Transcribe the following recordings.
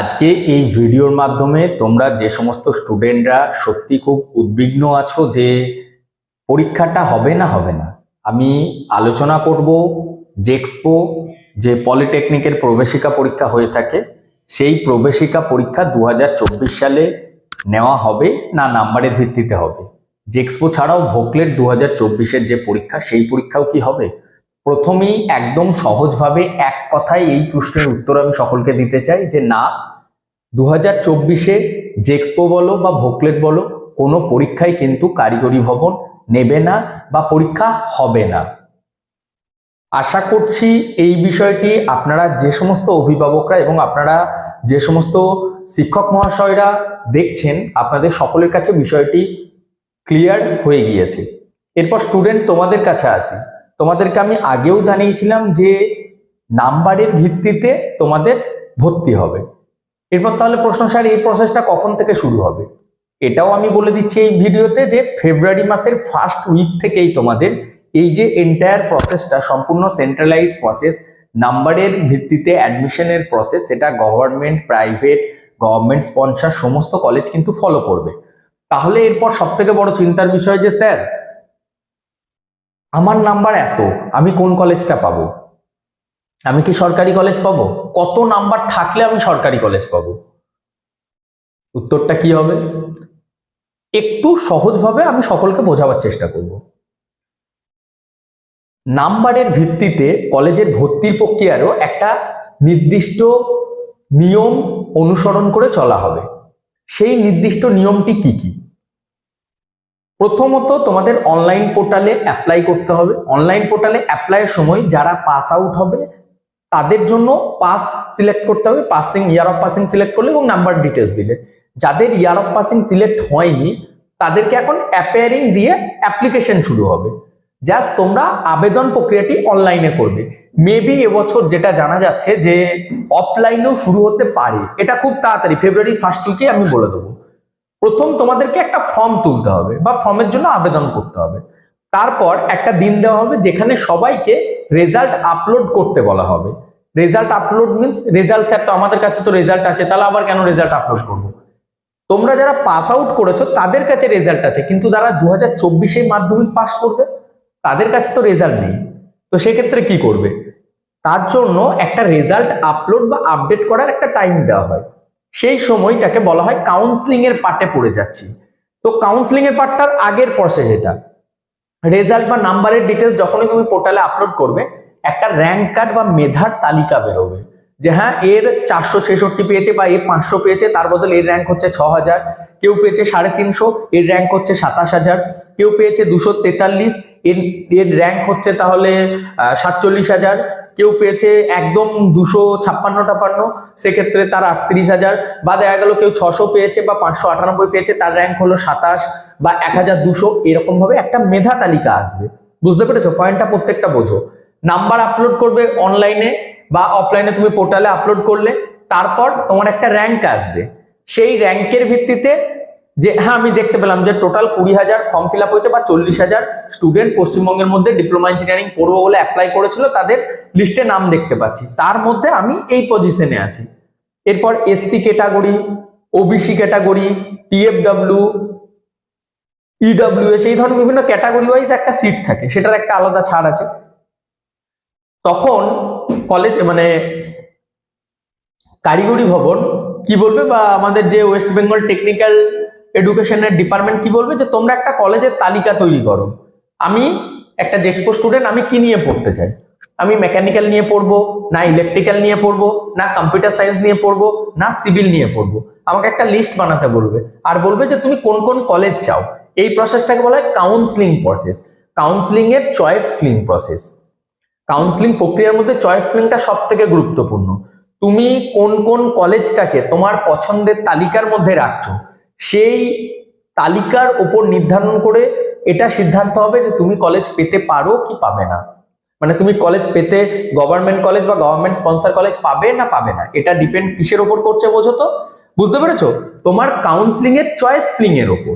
আজকে এই ভিডিওর মাধ্যমে তোমরা যে সমস্ত স্টুডেন্টরা সত্যি খুব উদ্বিগ্ন আছো যে পরীক্ষাটা হবে না হবে না, আমি আলোচনা করব জেক্সপো যে পলিটেকনিকের প্রবেশিকা পরীক্ষা হয়ে থাকে, সেই প্রবেশিকা পরীক্ষা দু হাজার চব্বিশ সালে নেওয়া হবে না নাম্বারের ভিত্তিতে হবে? জেক্সপো ছাড়াও ভোকলেট দু হাজার যে পরীক্ষা, সেই পরীক্ষাও কি হবে? প্রথমেই একদম সহজভাবে এক কথায় এই প্রশ্নের উত্তর আমি সকলকে দিতে চাই যে না দু হাজার চব্বিশে জেক্সপো বলো বা ভোকলেট বলো, কোনো পরীক্ষায় কিন্তু কারিগরি ভবন নেবে না বা পরীক্ষা হবে না। আশা করছি এই বিষয়টি আপনারা যে সমস্ত অভিভাবকরা এবং আপনারা যে সমস্ত শিক্ষক মহাশয়রা দেখছেন, আপনাদের সকলের কাছে বিষয়টি ক্লিয়ার হয়ে গিয়েছে। এরপর স্টুডেন্ট তোমাদের কাছে আসি। তোমাদেরকে আমি আগেও জানিয়েছিলাম যে নাম্বারের ভিত্তিতে তোমাদের ভর্তি হবে। এরপর তাহলে প্রশ্ন, স্যার, এই প্রসেসটা কখন থেকে শুরু হবে? এটাও আমি বলে দিচ্ছি এই ভিডিওতে যে ফেব্রুয়ারি মাসের ফার্স্ট উইক থেকেই তোমাদের এই যে এন্টায়ার প্রসেসটা সম্পূর্ণ সেন্ট্রালাইজ প্রসেস নাম্বারের ভিত্তিতে অ্যাডমিশনের প্রসেস সেটা গভর্নমেন্ট প্রাইভেট গভর্নমেন্ট স্পন্সর সমস্ত কলেজ কিন্তু ফলো করবে। তাহলে এরপর সব থেকে বড় চিন্তার বিষয় যে, স্যার আমার নাম্বার এত, আমি কোন কলেজটা পাবো? আমি কি সরকারি কলেজ পাবো? কত নাম্বার থাকলে আমি সরকারি কলেজ পাবো? উত্তরটা কি হবে? একটু সহজভাবে আমি সকলকে বোঝাবার চেষ্টা করব। নাম্বারের ভিত্তিতে কলেজের ভর্তির প্রক্রিয়ারও একটা নির্দিষ্ট নিয়ম অনুসরণ করে চলা হবে। সেই নির্দিষ্ট নিয়মটি কি কি? প্রথমত তোমাদের অনলাইন পোর্টালে অ্যাপ্লাই করতে হবে। অনলাইন পোর্টালে অ্যাপ্লাইয়ের সময় যারা পাস আউট হবে, তাদের জন্য পাস সিলেক্ট করতে হবে। Passing year of passing select করলে এবং নাম্বার ডিটেলস দিলে। যাদের ইয়ার অফ পাসিং সিলেক্ট হয়নি, তাদেরকে এখন অ্যাপেয়ারিং দিয়ে অ্যাপ্লিকেশন শুরু হবে। জাস্ট তোমরা আবেদন প্রক্রিয়াটি অনলাইনে করবে। মেবি এবছর যেটা জানা যাচ্ছে যে অফলাইনেও শুরু হতে পারে। এটা খুব তাড়াতাড়ি ফেব্রুয়ারি ফার্স্ট উইকে আমি বলে দেবো। প্রথম তোমাদেরকে একটা ফর্ম তুলতে হবে বা ফর্মের জন্য আবেদন করতে হবে। তারপর একটা দিন দেওয়া হবে যেখানে সবাইকে রেজাল্ট আপলোড করতে বলা হবে। Result upload means result sir তো আমাদের কাছে তো রেজাল্ট আছে, তাহলে আবার কেন রেজাল্ট আপলোড করব? তোমরা যারা পাস আউট করেছ, তাদের কাছে রেজাল্ট আছে, কিন্তু যারা দু হাজার চব্বিশে মাধ্যমিক পাস করবে, তাদের কাছে তো রেজাল্ট নেই। তো সেক্ষেত্রে কি করবে? তার জন্য একটা রেজাল্ট আপলোড বা আপডেট করার একটা টাইম দেওয়া হয়। সেই সময়টাকে বলা হয় কাউন্সিলিং এর পার্টে পড়ে যাচ্ছি। তো কাউন্সিলিং এর পার্টটার আগের প্রসেস এটা। রেজাল্ট বা নাম্বারের ডিটেলস যখনই তুমি পোর্টালে আপলোড করবে, একটা র্যাঙ্ক কার্ড বা মেধার তালিকা বেরোবে যে হ্যাঁ এর চারশো ছেষট্টি পেয়েছে বা এ পাঁচশো পেয়েছে, তার বদলে এর র্যাঙ্ক হচ্ছে ছ হাজার। কেউ পেয়েছে সাড়ে তিনশো, এর র্যাঙ্ক হচ্ছে সাতাশ হাজার। কেউ পেয়েছে দুশো তেতাল্লিশ, এর এর র্যাঙ্ক হচ্ছে তাহলে সাতচল্লিশ হাজার। কেউ পেয়েছে একদম দুশো ছাপ্পান্ন টাপান্ন, সেক্ষেত্রে তার আটত্রিশ হাজার। বা দেখা গেল কেউ ছশো পেয়েছে বা পাঁচশো আটানব্বই পেয়েছে, তার র্যাঙ্ক হলো সাতাশ বা এক হাজার দুশো। এরকম ভাবে একটা মেধা তালিকা আসবে। বুঝতে পেরেছ? পয়েন্টটা প্রত্যেকটা বোঝো। নাম্বার আপলোড করবে অনলাইনে বা অফলাইনে তুমি পোর্টালে আপলোড করলে, তারপর তোমার একটা র্যাঙ্ক আসবে। সেই র্যাঙ্কের ভিত্তিতে যে হ্যাঁ আমি দেখতে পেলাম যে টোটাল কুড়ি হাজার ফর্ম ফিল হয়েছে বা চল্লিশ হাজার স্টুডেন্ট পশ্চিমবঙ্গের মধ্যে ডিপ্লোমা ইঞ্জিনিয়ারিং পড়ব বলে অ্যাপ্লাই করেছিল, তাদের লিস্টে নাম দেখতে পাচ্ছি। তার মধ্যে আমি এই পজিশনে আছি। এরপর SC category OBC category TFW EWS এই ধরনের বিভিন্ন ক্যাটাগরি ওয়াইজ একটা সিট থাকে, সেটার একটা আলাদা ছাড় আছে। তখন কলেজ মানে কারিগরি ভবন কি বলবে বা আমাদের যে ওয়েস্ট বেঙ্গল টেকনিক্যাল এডুকেশনের ডিপার্টমেন্ট কি বলবে? যে তোমরা একটা কলেজের তালিকা তৈরি করো। আমি একটা জেক্সপো স্টুডেন্ট আমি কি নিয়ে পড়তে চাই? আমি মেকানিক্যাল নিয়ে পড়ব, না ইলেকট্রিক্যাল নিয়ে পড়ব, না কম্পিউটার সায়েন্স নিয়ে পড়ব, না সিভিল নিয়ে পড়ব। আমাকে একটা লিস্ট বানাতে বলবে আর বলবে যে তুমি কোন কোন কলেজ চাও। এই প্রসেসটাকে বলা হয় কাউন্সিলিং প্রসেস কাউন্সিলিং এর চয়েস ফিলিং প্রসেস কাউন্সিলিং প্রক্রিয়ার মধ্যে চয়েস ফিলিংটা সব থেকে গুরুত্বপূর্ণ। তুমি কোন কোন কলেজটাকে তোমার পছন্দের তালিকার মধ্যে রাখছো? সেই তালিকার উপর নির্ধারণ করে এটা সিদ্ধান্ত হবে যে তুমি কলেজ পেতে পারো কি পাবে না। মানে তুমি কলেজ পেতে গভর্নমেন্ট কলেজ বা গভর্নমেন্ট স্পন্সর কলেজ পাবে না পাবে না, এটা ডিপেন্ড কিসের ওপর করছে বোঝো তো? বুঝতে পেরেছ? তোমার কাউন্সিলিং এর চয়েস ফিলিং এর ওপর।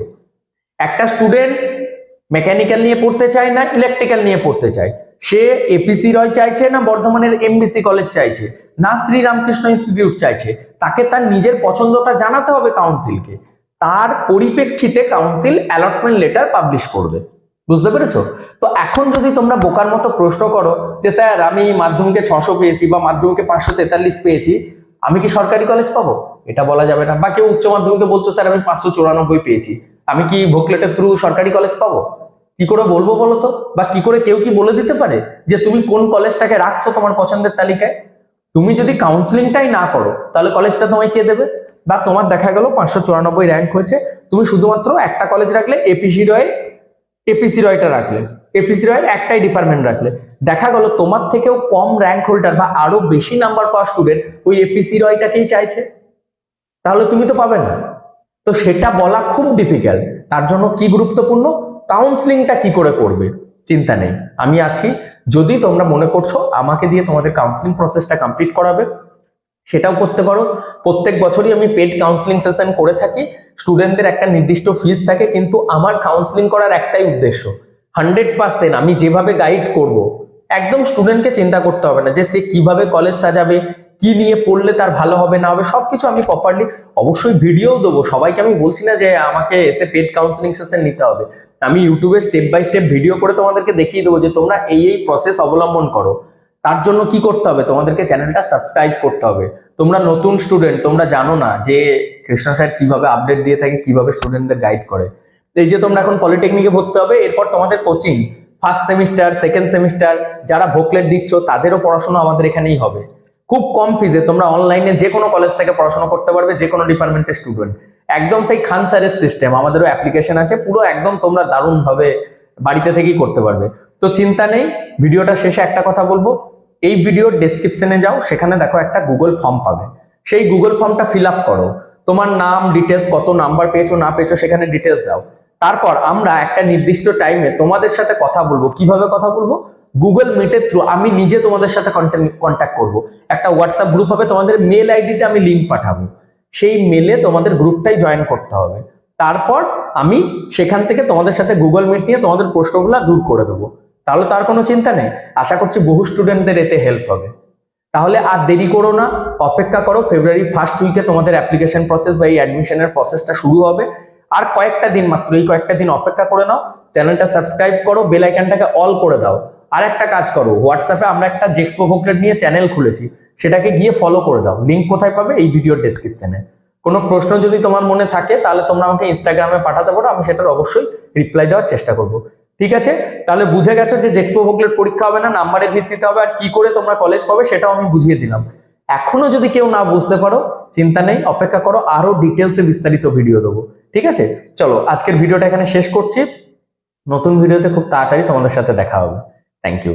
একটা স্টুডেন্ট মেকানিক্যাল নিয়ে পড়তে চায় না ইলেকট্রিক্যাল নিয়ে পড়তে চায়। সে এপিসি রয় চাইছে না, বর্ধমানের এমবিসি কলেজ চাইছে? না শ্রীরামকৃষ্ণ ইনস্টিটিউট চাইছে? তাকে তার নিজের পছন্দটা জানাতে হবে কাউন্সিলকে তার পরিপ্রেক্ষিতে কাউন্সিল অ্যালটমেন্ট লেটার পাবলিশ করবে। বুঝতে পেরেছ? তো এখন যদি তোমরা বোকার মতো প্রশ্ন করো যে, স্যার, আমি মাধ্যমিকে ছশো পেয়েছি বা মাধ্যমিকে পাঁচশো তেতাল্লিশ পেয়েছি, আমি কি সরকারি কলেজ পাবো? এটা বলা যাবে না। বা কেউ উচ্চ মাধ্যমিকে বলছো, স্যার, আমি পাঁচশো চুরানব্বই পেয়েছি, আমি কি ভোকলেটের থ্রু সরকারি কলেজ পাবো? কি করে বলব বলো তো? বা কি করে কেউ কি বলে দিতে পারে যে, তুমি কোন কলেজটাকে রাখছো তোমার পছন্দের তালিকায়? তুমি যদি কাউন্সিলিংটাই না করো, তাহলে কলেজটা তোমায় কে দেবে? বা তোমার দেখা গেল পাঁচশো চুরানব্বই র্যাঙ্ক হয়েছে। তুমি শুধুমাত্র একটা কলেজ রাখলে এপিসি রয় এপিসি রয়টা রাখলে এপিসি রয়ের একটাই ডিপার্টমেন্ট রাখলে। দেখা গেল তোমার থেকেও কম র্যাঙ্ক হোল্ডার বা আরও বেশি নাম্বার পাওয়া স্টুডেন্ট ওই এপিসি রয়টাকেই চাইছে। তাহলে তুমি তো পাবে না। তো সেটা বলা খুব ডিফিকাল্ট তার জন্য কি গুরুত্বপূর্ণ? কাউন্সিলিংটা কি করে করবে? চিন্তা নেই। আমি আছি। যদি তোমরা মনে করছ, আমাকে দিয়ে তোমাদের কাউন্সিলিং প্রসেসটা কমপ্লিট করাবে। সেটাও করতে পারো। প্রত্যেক বছরই আমি পেড কাউন্সিলিং সেশন করে থাকি। স্টুডেন্টদের একটা নির্দিষ্ট ফিস থাকে, কিন্তু আমার কাউন্সিলিং করার একটাই উদ্দেশ্য। হান্ড্রেড পার্সেন্ট আমি যেভাবে গাইড করব, একদম স্টুডেন্টকে চিন্তা করতে হবে না যে সে কীভাবে কলেজ সাজাবে, কি নিয়ে পড়লে তার ভালো হবে, না হবে, সবকিছু আমি প্রপারলি অবশ্যই ভিডিও দেবো। সবাইকে আমি বলছি না যে আমাকে এসে পেড কাউন্সিলিং সেশন নিতে হবে। আমি ইউটিউবে স্টেপ বাই স্টেপ ভিডিও করে তোমাদেরকে দেখিয়ে দেবো যে তোমরা এই এই প্রসেস অবলম্বন করো। তার জন্য কি করতে হবে? তোমাদেরকে চ্যানেলটা সাবস্ক্রাইব করতে হবে। তোমরা নতুন স্টুডেন্ট তোমরা জানো না যে কৃষ্ণ স্যার কীভাবে আপডেট দিয়ে থাকে, কীভাবে স্টুডেন্টদের গাইড করে। এই যে তোমরা এখন পলিটেকনিকে ভর্তি হবে, এরপর তোমাদের coaching first semester second semester যারা ভোকলেট দিচ্ছ, তাদেরও পড়াশোনা আমাদের এখানেই হবে। খুব কম ফিজে তোমরা অনলাইনে যে কোনো কলেজ থেকে পড়াশোনা করতে পারবে, যে কোনো ডিপার্টমেন্টের স্টুডেন্ট একদম সেই খান স্যারের সিস্টেম আমাদেরও অ্যাপ্লিকেশন আছে, পুরো একদম তোমরা দারুণভাবে বাড়িতে থেকেই করতে পারবে। তো চিন্তা নেই, ভিডিওটা শেষে একটা কথা বলব। এই ভিডিওর ডেসক্রিপশনে যাও, সেখানে দেখো একটা গুগল ফর্ম পাবে। সেই গুগল ফর্মটা ফিল করো। তোমার নাম ডিটেলস কত নাম্বার পেয়েছ, না পেয়েছ, সেখানে ডিটেলস দাও। তারপর আমরা একটা নির্দিষ্ট টাইমে তোমাদের সাথে কথা বলব। কীভাবে কথা বলব? গুগল মিটের থ্রু আমি নিজে তোমাদের সাথে কন্ট্যাক্ট করব। একটা হোয়াটসঅ্যাপ গ্রুপ হবে, তোমাদের মেল আইডিতে আমি লিঙ্ক পাঠাবো। সেই মেলে তোমাদের গ্রুপটাই জয়েন করতে হবে। তারপর আমি সেখান থেকে তোমাদের সাথে গুগল মিট নিয়ে তোমাদের প্রশ্নগুলো দূর করে দেবো। তাহলে তার কোনো চিন্তা নেই। আশা করছি বহু স্টুডেন্টদের এতে হেল্প হবে। তাহলে আর দেরি করো না, অপেক্ষা করো ফেব্রুয়ারি ফার্স্ট উইকে তোমাদের অ্যাপ্লিকেশন প্রসেস বা এই অ্যাডমিশনের প্রসেসটা শুরু হবে। আর কয়েকটা দিন মাত্র, এই কয়েকটা দিন অপেক্ষা করে নাও চ্যানেলটা সাবস্ক্রাইব করো বেল আইকনটাকে অল করে দাও। আর একটা কাজ করো হোয়াটসঅ্যাপে আমরা একটা জেক্সপো ভোকলেট নিয়ে চ্যানেল খুলেছি, সেটাকে গিয়ে ফলো করে দাও। লিঙ্ক কোথায় পাবে? এই ভিডিওর ডেসক্রিপশনে কোনো প্রশ্ন যদি তোমার মনে থাকে, তাহলে তোমরা আমাকে ইনস্টাগ্রামে পাঠাতে পারো, আমি সেটার অবশ্যই রিপ্লাই দেওয়ার চেষ্টা করব। ঠিক আছে? তাহলে বুঝে গেছো যে জেক্সপো ভোগলের পরীক্ষা হবে না, নাম্বারের ভিত্তিতে হবে, আর কি করে তোমরা কলেজ পাবে সেটাও আমি বুঝিয়ে দিলাম। এখনও যদি কেউ না বুঝতে পারো, চিন্তা নেই, অপেক্ষা করো, আরও ডিটেলসে বিস্তারিত ভিডিও দেবো। ঠিক আছে? চলো, আজকের ভিডিওটা এখানে শেষ করছি। নতুন ভিডিওতে খুব তাড়াতাড়ি তোমাদের সাথে দেখা হবে। Thank you